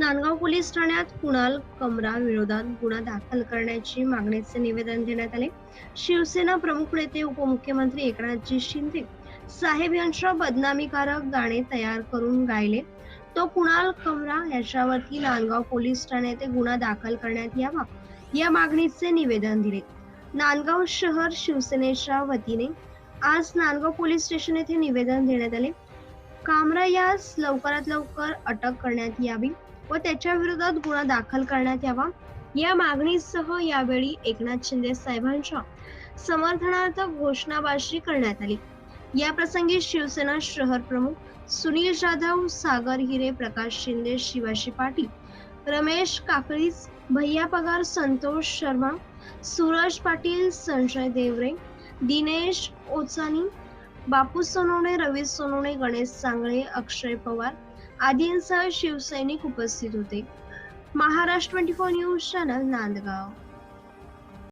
Nandgaon police ठाण्यात कुणाल कमरा विरोधात गुन्हा दाखल करण्याची मागणीचे निवेदन देण्यात आले. शिवसेना प्रमुख नेते उपमुख्यमंत्री एकनाथजी शिंदे साहेब यांच्या बदनामीकारक गाणे तयार करून गायले. तो कुणाल कमरा याच्यावरती नांदगाव पोलीस ठाण्यात येथे गुन्हा दाखल करण्यात यावा या मागणीचे निवेदन दिले. नांदगाव शहर शिवसेनेच्या वतीने आज नांदगाव पोलीस स्टेशन येथे निवेदन देण्यात आले. कामरा यास लवकरात लवकर अटक करण्यात यावी. व त्याच्या विरोधात गुन्हा दाखल करण्यात यावा. या मागणीसह यावेळी एकनाथ शिंदे साहेबांच्या समर्थनार्थ घोषणाबाजी करण्यात आली. या प्रसंगी शिवसेना शहर प्रमुख सुनील जाधव सागर हिरे प्रकाश शिंदे शिवाजी पाटील रमेश काकडीज भैया पगार संतोष शर्मा सूरज पाटील संजय देवरे दिनेश ओचानी बापू सोनवणे रवी सोनवणे गणेश सांगळे अक्षय पवार आदींसह शिवसैनिक उपस्थित होते. Maharashtra twenty four news channel Nandgaon.